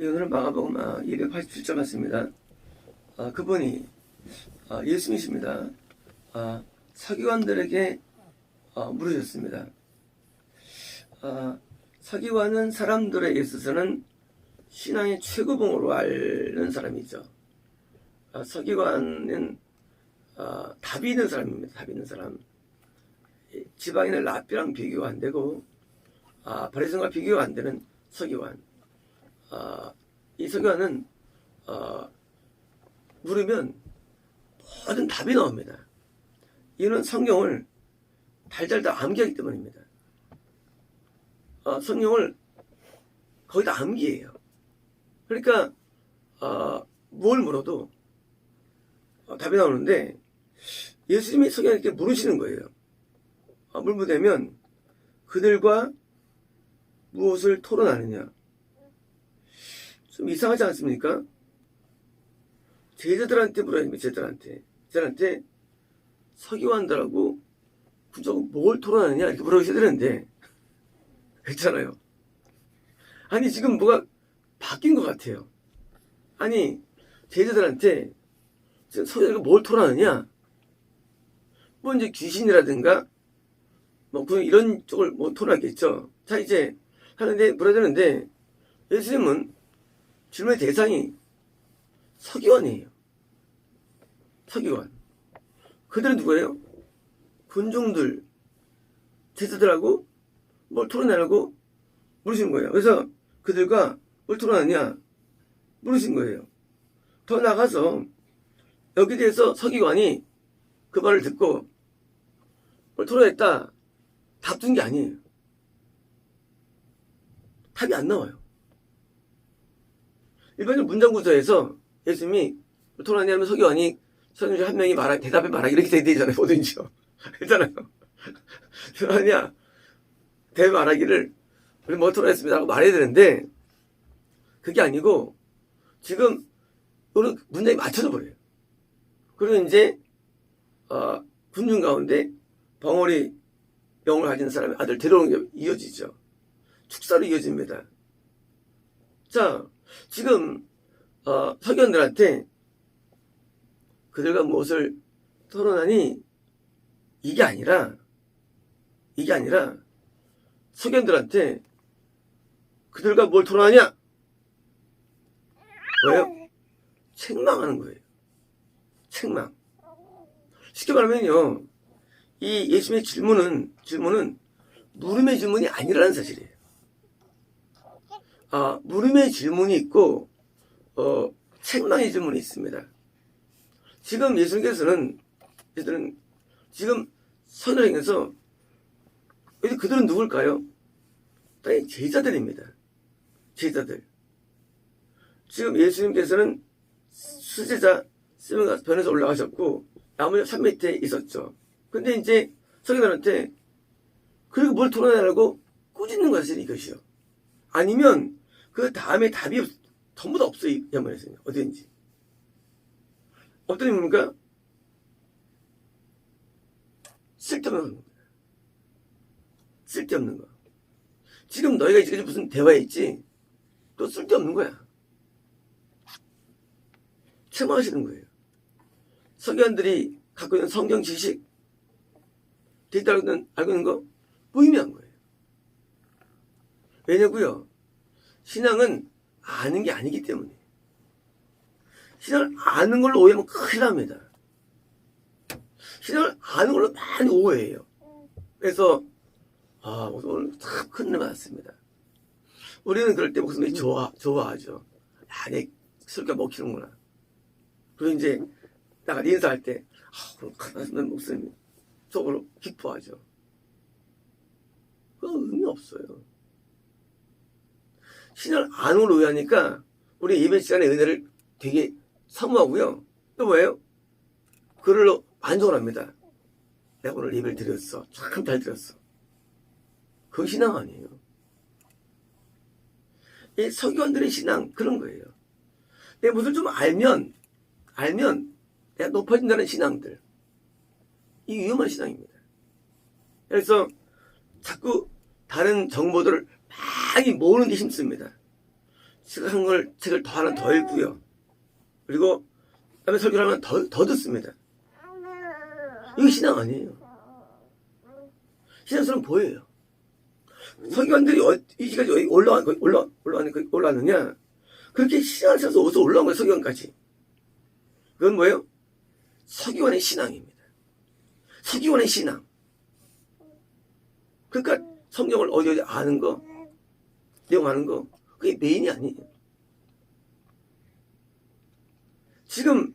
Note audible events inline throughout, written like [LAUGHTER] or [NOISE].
예, 오늘은 마가복음 287절 같습니다. 아, 그분이 아, 예수님이십니다. 아, 서기관들에게 아, 물으셨습니다. 아, 서기관은 사람들에 있어서는 신앙의 최고봉으로 앓는 사람이죠. 아, 서기관은 아, 답이 있는 사람입니다. 답이 있는 사람. 이 지방인의 라비랑 비교가 안 되고 아, 바리새인과 비교가 안 되는 서기관. 아, 이 서기관은 아, 물으면 모든 답이 나옵니다. 이는 성경을 달달달 암기하기 때문입니다. 아, 성경을 거의 다 암기해요. 그러니까 아, 뭘 물어도 아, 답이 나오는데 예수님이 서기관에게 물으시는 거예요. 아, 물무되면 그들과 무엇을 토론하느냐? 좀 이상하지 않습니까? 제자들한테 물어야 됩니다. 제자들한테. 제자들한테 서기관들하고 구조가 뭘 토론하느냐 이렇게 물어보셔야 되는데 [LAUGHS] 그렇잖아요. 아니 지금 뭐가 바뀐 것 같아요. 아니 제자들한테 지금 서기관이 뭘 토론하느냐? 뭐 이제 귀신이라든가 뭐 그런 이런 쪽을 뭐 토론하겠죠. 자 이제 하는데 물어야 되는데 예수님은 질문의 대상이 서기관이에요. 서기관. 그들은 누구예요? 군중들, 제자들하고 뭘 토론하려고 물으신 거예요. 그래서 그들과 뭘 토론하냐? 물으신 거예요. 더 나가서 여기에 대해서 서기관이 그 말을 듣고 뭘 토론했다. 답 준 게 아니에요. 답이 안 나와요. 일반적으로 문장 구조에서 예수님이 토론하냐면 서기관이 서기관 한 명이 말하 대답에 말하기 이렇게 돼야 되잖아요. 뭐든지요. 그렇잖아요. 토론하냐 대답 말하기를 우리 뭐 토론했습니다 하고 말해야 되는데 그게 아니고 지금 우리 문장이 맞춰져 버려요. 그리고 이제 어, 군중 가운데 벙어리 영을 가진 사람의 아들 데려오는 게 이어지죠. 축사로 이어집니다. 자, 지금 어, 서기관들한테 그들과 무엇을 토론하니 이게 아니라 이게 아니라 서기관들한테 그들과 뭘 토론하냐? 뭐예요? 책망하는 거예요. 책망. 쉽게 말하면요, 이 예수님의 질문은 질문은 물음의 질문이 아니라는 사실이에요. 아, 물음의 질문이 있고, 어, 책망의 질문이 있습니다. 지금 예수님께서는, 예수는 지금 선을 행해서, 그들은 누굴까요? 당연히 제자들입니다. 제자들. 지금 예수님께서는 수제자, 쓰면 변에서 올라가셨고, 나머지 산 밑에 있었죠. 근데 이제 서기관한테, 그리고 뭘 토론하라고 꾸짖는 것이 이것이요. 아니면 그 다음에 답이 없- 전부 다 없어요. 이 양반에서는. 어디든지. 어떤 의미입니까? 쓸데없는 겁니다. 쓸데없는 거. 지금 너희가 지금 무슨 대화했지? 또 쓸데없는 거야. 책망하시는 거예요. 서기관들이 갖고 있는 성경 지식, 데이터 알고 있는, 알고 있는 거 무의미한 거예요. 왜냐고요? 신앙은 아는 게 아니기 때문에. 신앙을 아는 걸로 오해하면 큰일 납니다. 신앙을 아는 걸로 많이 오해해요. 그래서 아 오늘 참 큰일 맞았습니다. 우리는 그럴 때 목숨이 좋아 좋아하죠. 야 내 술가 먹히는구나. 그리고 이제 나가 인사할 때 아, 오늘 큰일 목숨이 속으로 기뻐하죠. 그건 의미 없어요. 신을 안으로 의하니까 우리 예배 시간의 은혜를 되게 사모하고요. 또 뭐예요? 그걸로 만족을 합니다. 내가 오늘 예배를 드렸어. 참 잘 드렸어. 그 신앙 아니에요. 이 서기관들의 신앙 그런 거예요. 내가 무엇을 좀 알면 알면 내가 높아진다는 신앙들. 이 위험한 신앙입니다. 그래서 자꾸 다른 정보들을 많 이 모으는 데 힘씁니다. 한 걸, 책을 더 하나 더 읽고요. 그리고, 다음에 설교를 하면 더, 더 듣습니다. 이게 신앙 아니에요. 신앙처럼 보여요. 서기관들이 어, 이지까지 여기 올라와, 올라, 올라왔, 올라왔느냐? 그렇게 신앙을 찾아서 어디서 올라온 거예요, 서기관까지. 그건 뭐예요? 서기관의 신앙입니다. 서기관의 신앙. 그러니까 성경을 어디 어디 아는 거, 내용 아는 거, 그게 메인이 아니에요. 지금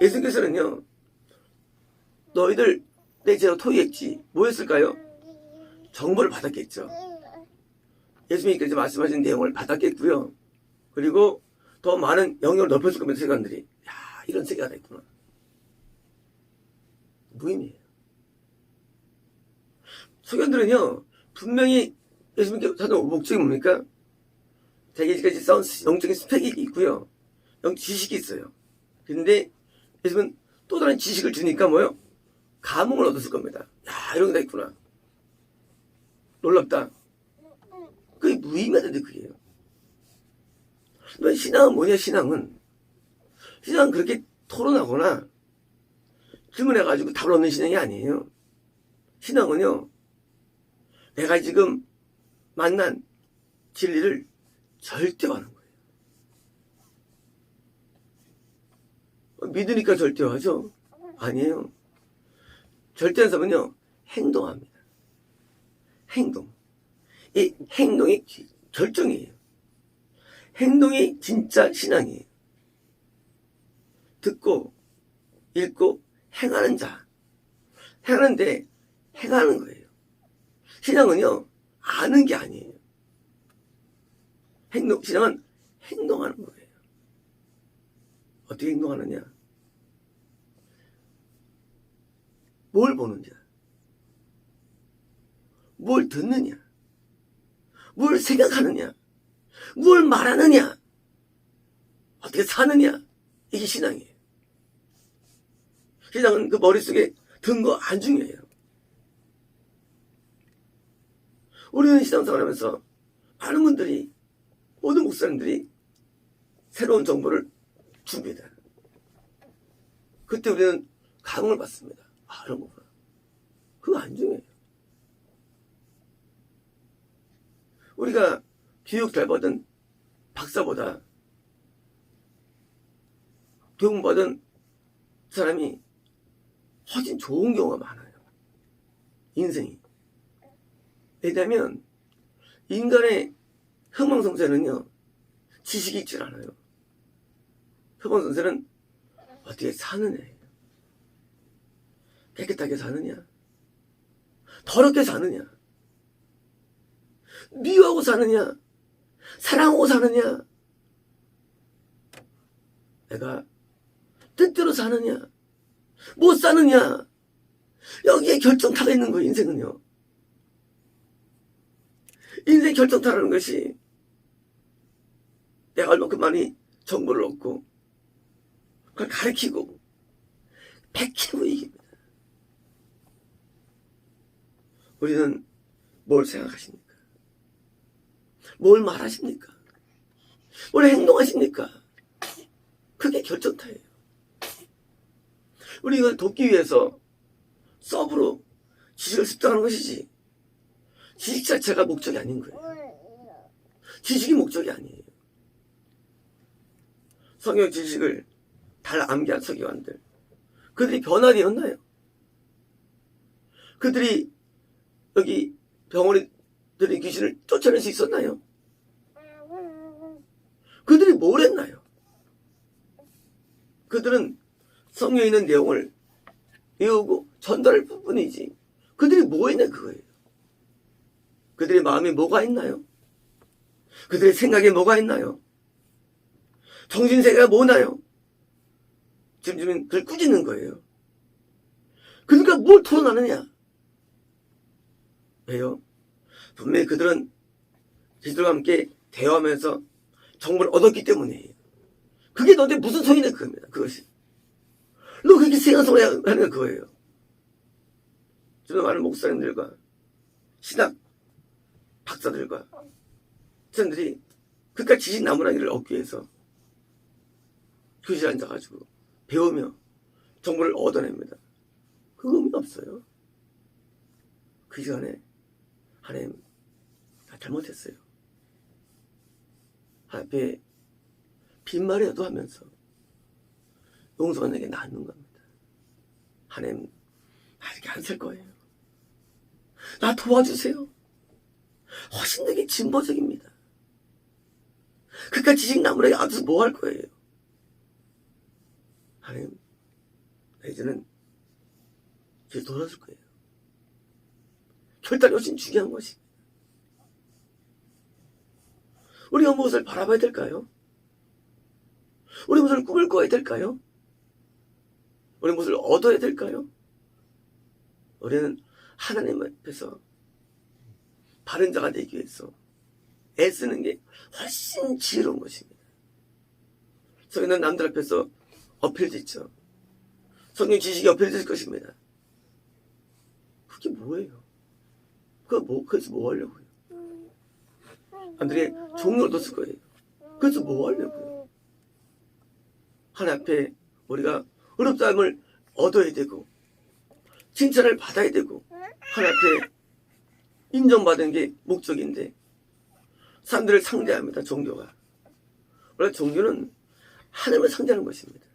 예수께서는요, 너희들 내 제가 토의했지. 뭐 했을까요? 정보를 받았겠죠. 예수님께서 말씀하신 내용을 받았겠고요. 그리고 더 많은 영역을 넓혔을 겁니다, 세관들이. 야, 이런 세계가 다 있구나. 무의미해요. 소견들은요, 분명히 예수님께 찾아온 목적이 뭡니까? 자기까지 쌓은 영적인 스펙이 있고요. 영 지식이 있어요. 근데 예수님은 또 다른 지식을 주니까 뭐요? 감흥을 얻었을 겁니다. 야, 이런 게 다 있구나. 놀랍다. 그게 무의미하던데, 그게요. 너 신앙은 뭐냐, 신앙은? 신앙은 그렇게 토론하거나 질문해가지고 답을 얻는 신앙이 아니에요. 신앙은요, 내가 지금 만난 진리를 절대화하는 거예요. 믿으니까 절대화하죠? 아니에요. 절대한 사람은요, 행동합니다. 행동. 이 행동이 결정이에요. 행동이 진짜 신앙이에요. 듣고, 읽고, 행하는 자. 행하는데, 행하는 거예요. 신앙은요, 아는 게 아니에요. 행동, 신앙은 행동하는 거예요. 어떻게 행동하느냐? 뭘 보느냐? 뭘 듣느냐? 뭘 생각하느냐? 뭘 말하느냐? 어떻게 사느냐? 이게 신앙이에요. 신앙은 그 머릿속에 든 거 안 중요해요. 우리는 신앙생활 하면서 많은 분들이, 모든 목사님들이 새로운 정보를 줍니다. 그때 우리는 감흥을 받습니다. 아, 이런 거구나. 그거 안 중요해요. 우리가 교육 잘 받은 박사보다 교육 받은 사람이 훨씬 좋은 경우가 많아요. 인생이. 왜냐면 인간의 흥망성쇠는요 지식이 있질 않아요. 흥망성쇠는 어떻게 사느냐예요. 깨끗하게 사느냐, 더럽게 사느냐, 미워하고 사느냐, 사랑하고 사느냐, 내가 뜻대로 사느냐, 못 사느냐, 여기에 결정타가 있는 거예요, 인생은요. 인생 결정타라는 것이 내가 얼마큼 많이 정보를 얻고, 그걸 가르치고, 백키고 이깁니다. 우리는 뭘 생각하십니까? 뭘 말하십니까? 뭘 행동하십니까? 그게 결정타예요. 우리 이걸 돕기 위해서 서브로 지식을 습득하는 것이지 지식 자체가 목적이 아닌 거예요. 지식이 목적이 아니에요. 성경 지식을 달 암기한 서기관들 그들이 변화되었나요? 그들이 여기 병원에 들이 귀신을 쫓아낼 수 있었나요? 그들이 뭘 했나요? 그들은 성경에 있는 내용을 외우고 전달할 뿐이지 그들이 뭐 했냐 그거예요. 그들의 마음에 뭐가 있나요? 그들의 생각에 뭐가 있나요? 정신세계가 뭐나요? 지금 지금 그걸 꾸짖는 거예요. 그러니까 뭘 토론하느냐? 왜요? 분명히 그들은 그들과 함께 대화하면서 정보를 얻었기 때문이에요. 그게 너한테 무슨 소용이냐 그겁니다. 그것이. 너 그렇게 생각을 하는 그거예요. 저는 많은 목사님들과 신학 박사들과 선생들이 그깟 지식 나무라기를 얻기 위해서 교실에 앉아가지고 배우며 정보를 얻어냅니다. 그 의미 없어요. 그 시간에 하나님 다 잘못했어요. 앞에 빈말이라도 하면서 용서가 내게 낫는 겁니다. 하나님 아직 안살 거예요. 나 도와주세요. 훨씬 되게 진보적입니다. 그깟 지식 나무라기 앞에서 뭐할 거예요? 하나님, 이제는 길 돌아줄 거예요. 결단이 훨씬 중요한 것입니다. 우리가 무엇을 바라봐야 될까요? 우리 무엇을 꿈을 꿔야 될까요? 우리 무엇을 얻어야 될까요? 우리는 하나님 앞에서 바른 자가 되기 위해서 애쓰는 게 훨씬 지혜로운 것입니다. 저희는 남들 앞에서 어필짓죠. 성경 지식이 어필될 것입니다. 그게 뭐예요? 그거 뭐, 그래서 뭐 하려고요? 남들이 종료를 뒀을 거예요. 그래서 뭐 하려고요? 하나님 앞에 우리가 어렵다함을 얻어야 되고, 칭찬을 받아야 되고, 하나님 앞에 인정받은 게 목적인데, 사람들을 상대합니다, 종교가. 원래 종교는 하나님을 상대하는 것입니다.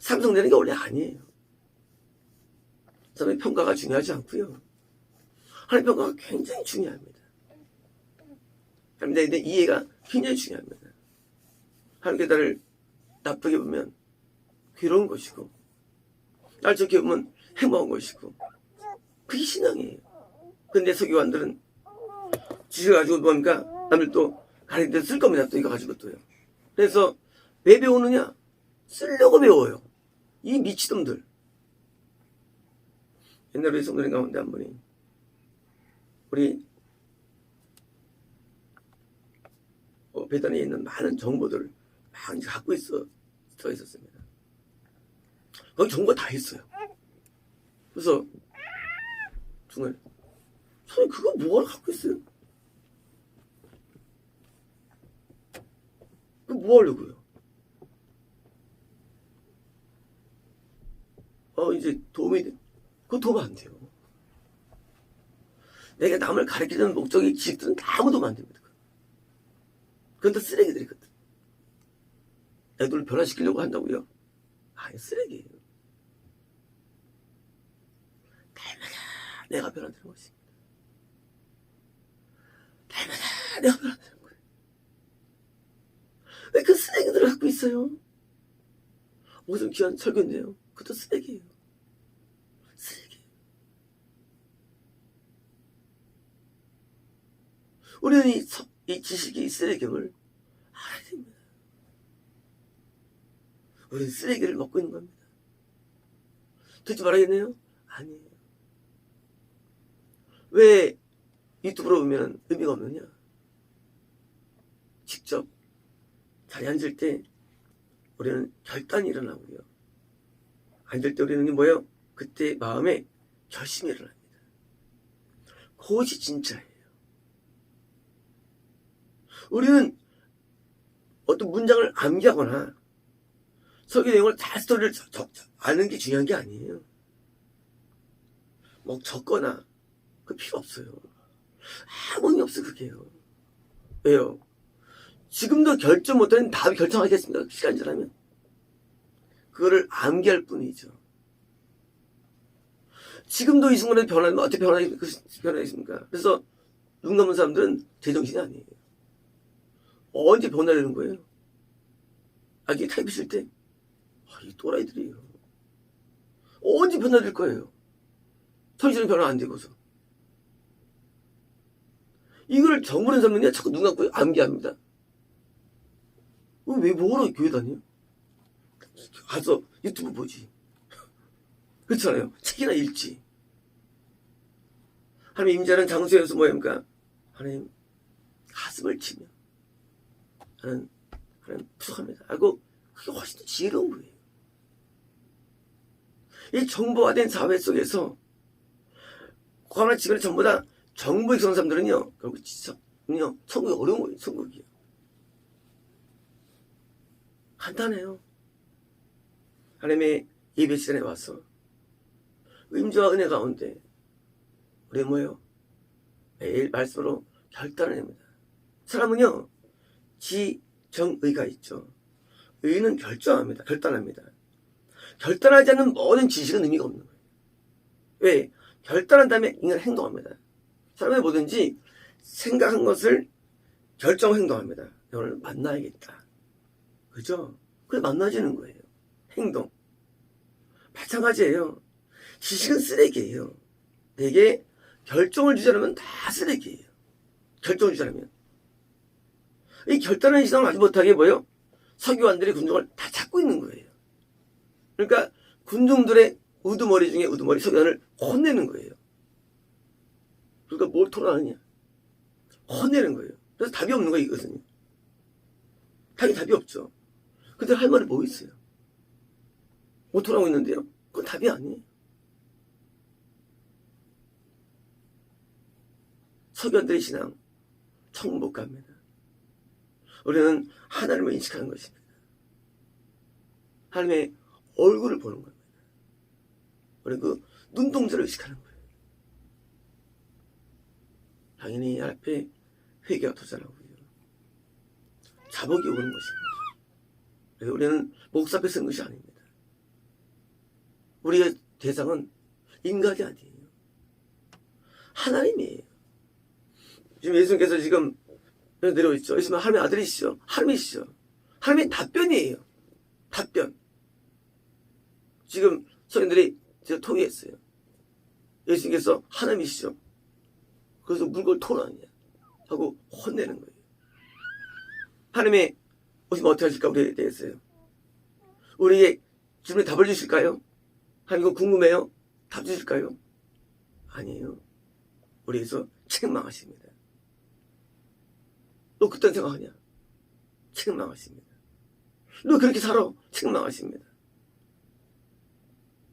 삼성되는 게 원래 아니에요. 사람의 평가가 중요하지 않고요. 하나님 평가가 굉장히 중요합니다. 하나님에 대한 이해가 굉장히 중요합니다. 하나님께 나를 나쁘게 보면 괴로운 것이고, 나를 좋게 보면 행복한 것이고, 그게 신앙이에요. 근데 서기관들은 지식을 가지고 뭡니까? 남들 또 가르칠 때쓸 겁니다. 또 이거 가지고 또요. 그래서 왜 배우느냐? 쓰려고 배워요. 이 미치놈들. 옛날에 성도님 가운데 한 분이 우리 어, 배단에 있는 많은 정보들을 막 갖고 있어 써 있었습니다. 거기 정보 다 있어요. 그래서 중간 에 선생님 그거 뭐하러 갖고 있어요? 그거 뭐 하려고요? 어, 이제 도움이 돼. 그거 도움 안 돼요. 내가 남을 가르치는 목적의 지식들은 다 아무 도움 안 됩니다. 그건 다 쓰레기들이거든. 애들을 변화시키려고 한다고요? 아니, 쓰레기예요. 날마다 내가 변화되는 것입 날마다 내가 변화되는 거예요. 왜 그 쓰레기들을 갖고 있어요? 무슨 귀한 설교인데요. 그것도 쓰레기예요. 쓰레기. 우리는 이, 서- 이 지식이 이 쓰레기임을 알아야 됩니다. 우리는 쓰레기를 먹고 있는 겁니다. 듣지 말아야겠네요? 아니에요. 왜 유튜브로 보면 의미가 없느냐? 직접 자리에 앉을 때 우리는 결단이 일어나고요. 앉을 때 우리는 뭐예요? 그때 마음에 결심이 일어납니다. 그것이 진짜예요. 우리는 어떤 문장을 암기하거나 설교 내용을 다 스토리를 적, 적, 적- 아는 게 중요한 게 아니에요. 뭐 적거나 그 필요 없어요. 아무 의미 없어 그게요. 왜요? 지금도 결정 못하는 다음에 결정하겠습니다. 시간 지나면. 그거를 암기할 뿐이죠. 지금도 이 순간에 변하면 어떻게 변하겠, 변하겠습니까? 그래서 눈 감은 사람들은 제정신이 아니에요. 언제 변화되는 거예요? 아기 타입이실 때, 아, 이 또라이들이에요. 언제 변화될 거예요? 현실은 변화 안 되고서. 이거를 정부는 삼느냐 자꾸 눈 감고 암기합니다. 어, 왜 뭐하러 교회 다녀? 가서 유튜브 보지. [LAUGHS] 그렇잖아요. 책이나 읽지. 하나님 임자는 장소에서 뭐입니까? 하나님 가슴을 치며 하나님 하나님 부족합니다. 알고 그게 훨씬 더 지혜로운 거예요. 이 정보화된 사회 속에서 과거나 지금 전부 다 정보 익숙한 사람들은요 결국 그냥 천국이 어려운 거예요, 천국이요. 간단해요. 하나님의 예배 시간에 와서 임재와 은혜 가운데 우리 뭐예요? 매일 말씀으로 결단을 합니다. 사람은요, 지 정 의가 있죠. 의는 결정합니다. 결단합니다. 결단하지 않는 모든 지식은 의미가 없는 거예요. 왜? 결단한 다음에 인간은 행동합니다. 사람은 뭐든지 생각한 것을 결정 행동합니다. 오늘 만나야겠다. 그죠? 그래 만나지는 거예요. 행동. 마찬가지예요. 지식은 쓰레기예요. 내게 결정을 않으면 다 쓰레기예요. 결정을 않으면. 이 결단하는 이상을 아주 못하게 뭐예요? 서기관들이 군중을 다 잡고 있는 거예요. 그러니까 군중들의 우두머리 중에 우두머리 서기관을 혼내는 거예요. 그러니까 뭘 토론하느냐? 혼내는 거예요. 그래서 답이 없는 거예요, 이것은요. 당연히 답이 없죠. 근데 할 말이 뭐 있어요? 못 토론하고 있는데요? 그건 답이 아니에요. 서기관들의 신앙, 천국 못 갑니다. 우리는 하나님을 인식하는 것입니다. 하나님의 얼굴을 보는 겁니다. 우리 그 눈동자를 의식하는 거예요. 당연히 앞에 회개가 도전하고요. 자복이 오는 것입니다. 그래서 우리는 목사 앞에 서는 것이 아닙니다. 우리의 대상은 인간이 아니에요. 하나님이에요. 지금 예수님께서 지금 내려오시죠. 예수님 하나님의 아들이시죠. 하나님이시죠. 하나님의 답변이에요. 답변. 지금 성인들이 제가 토의했어요. 예수님께서 하나님이시죠. 그래서 물걸 토론하냐 하고 혼내는 거예요. 오시면 어떻게 하실까 우리에 대해서요. 우리에게 질문에 답을 주실까요? 하나님 이거 궁금해요? 답 주실까요? 아니에요. 우리에서 책망하십니다. 너 그딴 생각하냐? 책망하십니다. 너 그렇게 살아? 책망하십니다.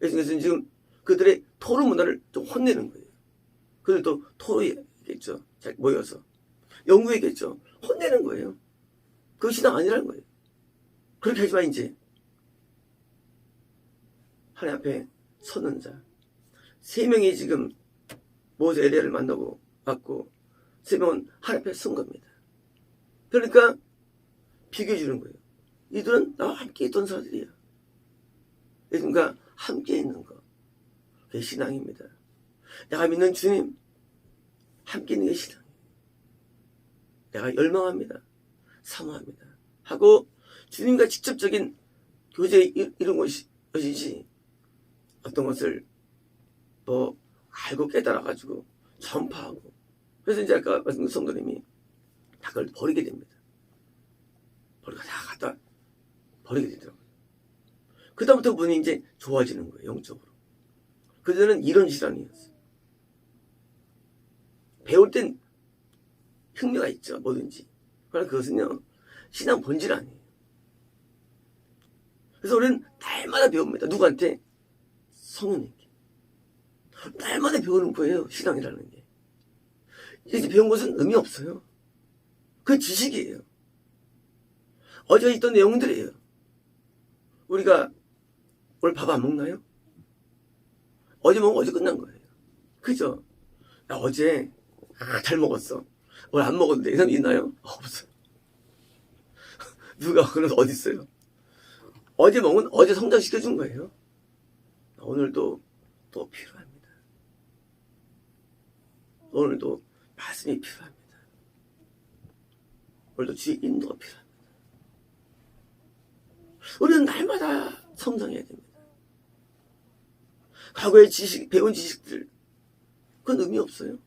예수님께서는 지금 그들의 토론 문화를 좀 혼내는 거예요. 그들도 토의 겠죠. 잘 모여서. 연구했겠죠. 혼내는 거예요. 그 신앙 아니라는 거예요. 그렇게 하지만 이제 하나님 앞에 서는 자. 세 명이 지금 모세 엘리야를 만나고 왔고 세 명은 하나님 앞에 선 겁니다. 그러니까 비교해 주는 거예요. 이들은 나와 함께 있던 사람들이야. 예수님과 함께 있는 거. 그게 신앙입니다. 내가 믿는 주님, 함께 있는 게 신앙이에요. 내가 열망합니다. 사모합니다. 하고 주님과 직접적인 교제 이런 것이, 것이지 어떤 것을 뭐 알고 깨달아가지고 전파하고 그래서 이제 아까 말씀드린 성도님이 다 그걸 버리게 됩니다. 버리고 다 갖다 버리게 되더라고요. 그다음부터 분이 이제 좋아지는 거예요, 영적으로. 그전에는 이런 시간이었어요. 배울 땐 흥미가 있죠, 뭐든지. 그러나 그것은요, 신앙 본질 아니에요. 그래서 우리는 날마다 배웁니다. 누구한테? 성령님께. 날마다 배우는 거예요, 신앙이라는 게. 이제 배운 것은 의미 없어요. 그 지식이에요. 어제 있던 내용들이에요. 우리가 오늘 밥 안 먹나요? 어제 거 어제 끝난 거예요. 그죠? 야, 어제 아, 잘 먹었어. 오늘 안 먹었는데 이상 있나요? 없어요. [LAUGHS] 누가 그래서 어디 있어요? 어제 먹은 어제 성장시켜 준 거예요. 오늘도 또 필요합니다. 오늘도 말씀이 필요합니다. 오늘도 주의 인도가 필요합니다. 우리는 날마다 성장해야 됩니다. 과거의 지식, 배운 지식들, 그건 의미 없어요.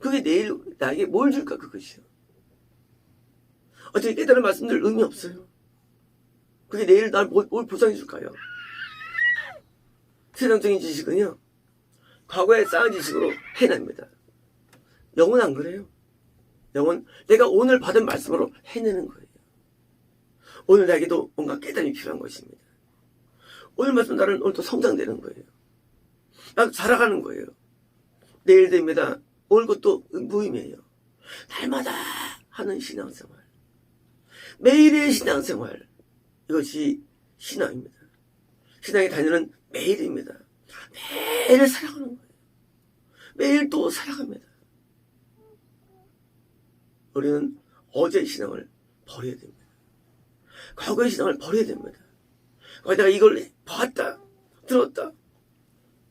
그게 내일 나에게 뭘 줄까, 그것이요. 어떻게 깨달은 말씀들 의미 없어요. 그게 내일 날 뭘, 뭘 보상해 줄까요? 세상적인 지식은요, 과거에 쌓은 지식으로 해냅니다. 영은 안 그래요. 영은 내가 오늘 받은 말씀으로 해내는 거예요. 오늘 나에게도 뭔가 깨달음이 필요한 것입니다. 오늘 말씀 나는 오늘 또 성장되는 거예요. 나도 자라가는 거예요. 내일 됩니다. 오늘 것도 무의미해요. 날마다 하는 신앙생활. 매일의 신앙생활. 이것이 신앙입니다. 신앙의 단위는 매일입니다. 매일 살아가는 거예요. 매일 또 살아갑니다. 우리는 어제 신앙을 버려야 됩니다. 과거의 신앙을 버려야 됩니다. 거기다가 이걸 봤다, 들었다,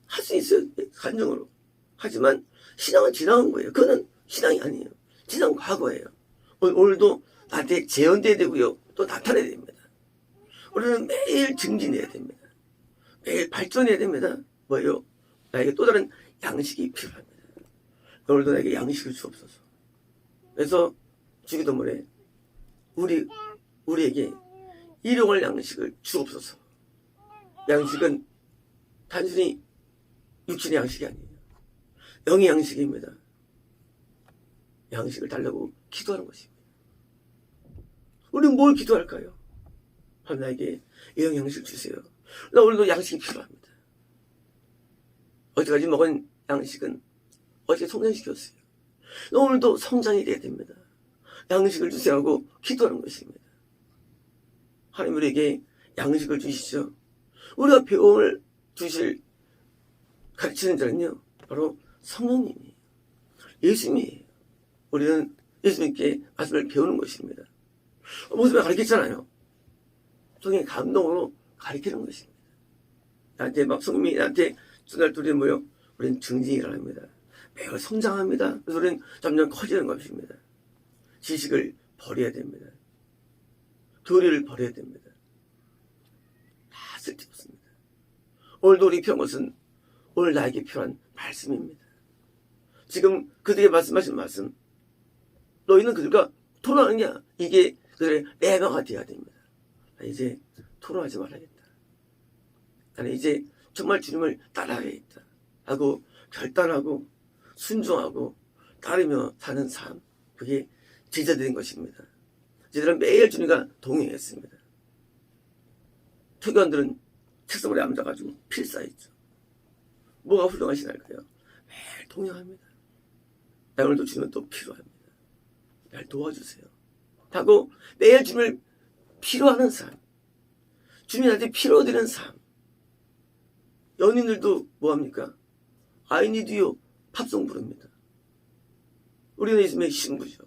할 수 있어요. 감정으로. 하지만 신앙은 지나간 거예요. 그거는 신앙이 아니에요. 지난 과거예요. 오늘- 오늘도 나한테 재현돼야 되고요. 또 나타내야 됩니다. 우리는 매일 증진해야 됩니다. 매일 발전해야 됩니다. 뭐예요? 나에게 또 다른 양식이 필요합니다. 오늘도 나에게 양식을 주옵소서. 그래서 주기도문에 우리 우리에게 일용할 양식을 주옵소서. 양식은 단순히 육신의 양식이 아니에요. 영의 양식입니다. 양식을 달라고 기도하는 것입니다. 우리는 뭘 기도할까요? 하나님에게 영 양식 주세요. 나 오늘도 양식이 필요합니다. 어제까지 먹은 양식은 어제 성장시켰어요. 나 오늘도 성장이 돼야 됩니다. 양식을 주세요 하고 기도하는 것입니다. 하나님 우리에게 양식을 주시죠. 우리가 배움을 주실 가르치는 자는요, 바로 성령님이에요. 예수님이에요. 우리는 예수님께 말씀을 배우는 것입니다. 모습에 가르쳤잖아요. 성령의 감동으로 가르치는 것입니다. 나한테 막 성님이 나한테 두날 둘이 모여 우리는 증진이 일어납니다. 매일 성장합니다. 그래서 우리는 점점 커지는 것입니다. 지식을 버려야 됩니다. 교리를 버려야 됩니다. 다 쓸데없습니다. 오늘도 우리 필요한 것은 오늘 나에게 필요한 말씀입니다. 지금 그들에게 말씀하신 말씀 너희는 그들과 토론하느냐 이게 그들의 레버가 되어야 됩니다. 나 이제 토론하지 말아야겠다. 나는 이제 정말 주님을 따라야겠다. 하고 결단하고 순종하고 따르며 사는 삶 그게 제자들인 것입니다. 제자들은 매일 주님과 동행했습니다. 투견들은 책상에 앉아가지고 필사했죠. 뭐가 훌륭하시달까요? 매일 동행합니다. 나 오늘도 주님은 또 필요합니다. 날 도와주세요. 하고 매일 주님을 필요하는 삶. 주님한테 필요드리는 삶. 연인들도 뭐합니까? You 팝송 부릅니다. 우리는 예수님의 신부죠.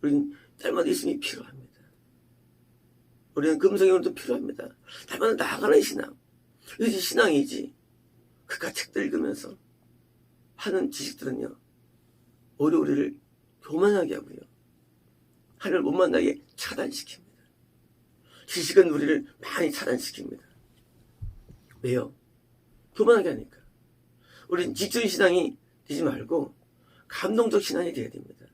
우리는 날마다 예수님이 필요합니다. 우리는 금성형도 필요합니다. 날마다 나아가는 신앙. 이것이 신앙이지. 그깟 책들 읽으면서 하는 지식들은요. 오히려 우리를 교만하게 하고요. 하나님을 못 만나게 차단시킵니다. 지식은 우리를 많이 차단시킵니다. 왜요? 교만하게 하니까. 우리는 지적인 신앙이 되지 말고 감동적 신앙이 되어야 됩니다.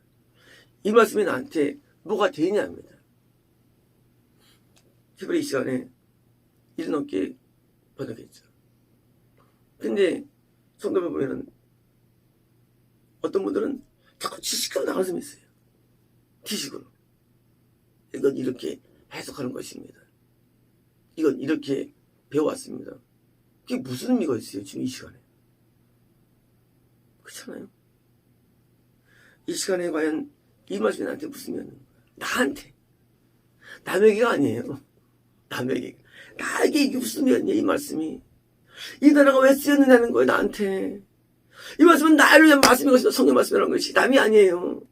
이 말씀이 나한테 뭐가 되냐입니다. 히브리 이 시간에 일 넘게 번역했죠. 근데 성경을 보면은 어떤 분들은 자꾸 지식으로 사람이 있어요. 지식으로. 이건 이렇게 해석하는 것입니다. 이건 이렇게 배워왔습니다. 그게 무슨 의미가 있어요, 지금 이 시간에? 그렇잖아요. 이 시간에 과연 이 말씀이 나한테 무슨 의미가 있는 거야? 나한테. 남에게가 아니에요. 남에게. 나에게 이게 무슨 의미였냐, 이 말씀이. 이 단어가 왜 쓰였느냐는 거예요, 나한테. 이 말씀은 나를 위한 말씀인 것이다, 성경 말씀이라는 것이. 남이 아니에요.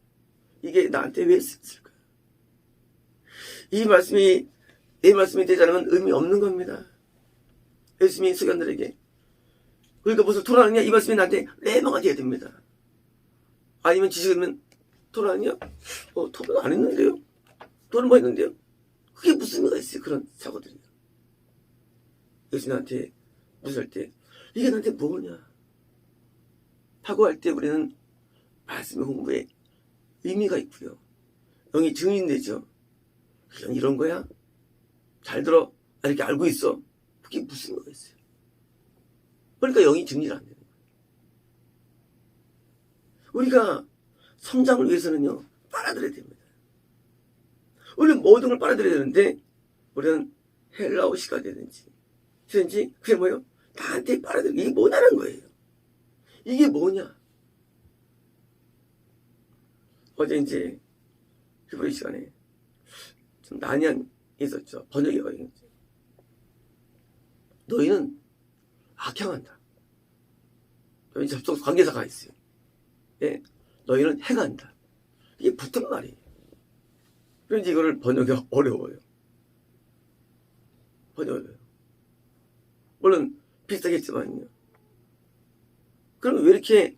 이게 나한테 왜 쓰였을까? 이 말씀이, 내 말씀이 되지 않으면 의미 없는 겁니다. 예수님이 소견들에게. 그러니까 무슨 토라느냐? 이 말씀이 나한테 레마가 돼야 됩니다. 아니면 지식이면 토라느냐? 어, 토론 안 했는데요? 토론 뭐 했는데요? 그게 무슨 의미가 있어요, 그런 사고들이. 예수님한테 무슨 할 때, 이게 나한테 뭐냐? 하고 할 때 우리는 말씀의 공부에 의미가 있고요. 영이 증인되죠. 그냥 이런 거야? 잘 들어. 나 이렇게 알고 있어. 그게 무슨 있어요? 그러니까 영이 증진이 안 되는 거예요. 우리가 성장을 위해서는요, 빨아들여야 됩니다. 우리는 모든 걸 빨아들여야 되는데, 우리는 헬라우시가 되든지, 되든지, 그게 뭐예요? 나한테 빨아들여. 이게 뭐냐는 거예요. 이게 뭐냐? 어제 이제 히브리 시간에 좀 난이 있었죠. 번역이 어있지 너희는 악행한다. 너희 접속 관계사가 있어요. 예, 너희는 행한다. 이게 붙은 말이에요. 그런지 이거를 번역이 어려워요. 번역이. 물론 비슷하겠지만요. 그럼 왜 이렇게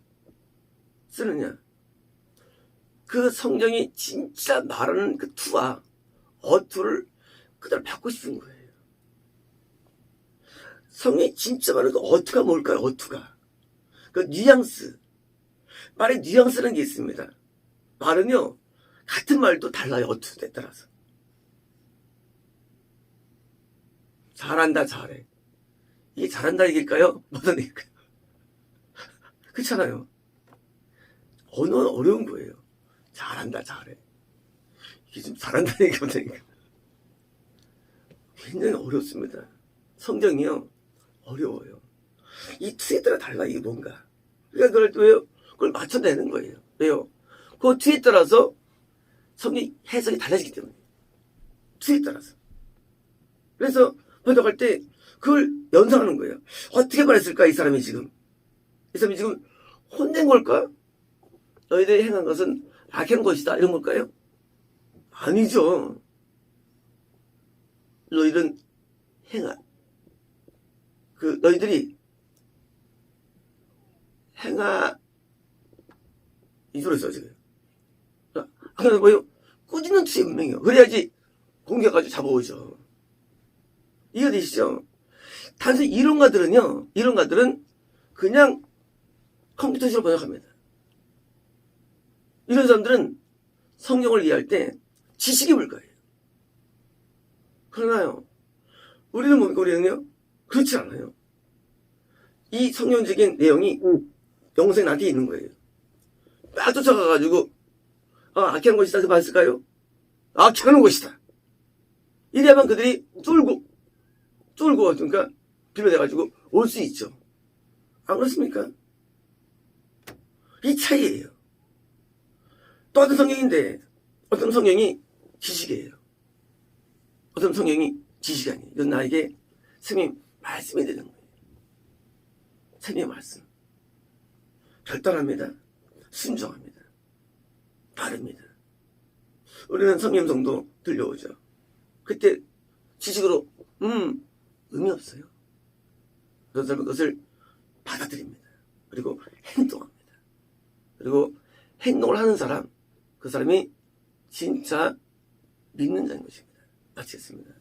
쓰느냐? 그 성경이 진짜 말하는 그 투와 어투를 그대로 받고 싶은 거예요. 성경이 진짜 말하는 그 어투가 뭘까요? 어투가. 그 뉘앙스. 말의 뉘앙스라는 게 있습니다. 말은요, 같은 말도 달라요. 어투에 따라서. 잘한다, 잘해. 이게 잘한다 얘기일까요? [LAUGHS] 뭐든 얘기일까요? 그렇잖아요. 언어는 어려운 거예요. 잘한다, 잘해. 이게 좀 잘한다는 얘기가 되니까. 굉장히 어렵습니다. 성경이요, 어려워요. 이 투에 따라 달라, 이게 뭔가. 그러니까 그걸, 왜요? 그걸 맞춰내는 거예요. 왜요? 그 투에 따라서 성경 해석이 달라지기 때문에. 투에 따라서. 그래서 번역할 때 그걸 연상하는 거예요. 어떻게 말했을까, 이 사람이 지금. 이 사람이 지금 혼낸 걸까? 너희들이 행한 것은 악한 것이다. 이런 걸까요? 아니죠. 너희는 행한, 그, 너희들이 행하, 이소리 써, 지금. 아까 뭐요? 꾸짖는 투의 문명이요. 그래야지 공격가지고 잡아오죠. 이해되시죠? 단순히 이론가들은요, 이론가들은 그냥 컴퓨터식으로 번역합니다. 이런 사람들은 성경을 이해할 때 지식이 불가해요. 그러나요, 우리는 뭡니까, 우리는요? 그렇지 않아요. 이 성경적인 내용이 영생 나한테 있는 거예요. 막 쫓아가가지고, 아, 악한 것이다. 그 말쓸까요? 악하는 것이다. 이래야만 그들이 쫄고, 쫄고, 그러니까, 빌어내가지고 올 수 있죠. 안 그렇습니까? 이 차이예요. 똑같은 성경인데, 어떤 성경이 지식이에요. 어떤 성경이 지식이 아니에요. 이건 나에게 스님 말씀이 되는 거예요. 스님의 말씀. 결단합니다. 순종합니다. 바릅니다. 우리는 성경성도 들려오죠. 그때 지식으로 음 의미 없어요. 사람은 그것을 받아들입니다. 그리고 행동합니다. 그리고 행동을 하는 사람, 그 사람이 진짜 믿는 자인 것입니다. 마치겠습니다.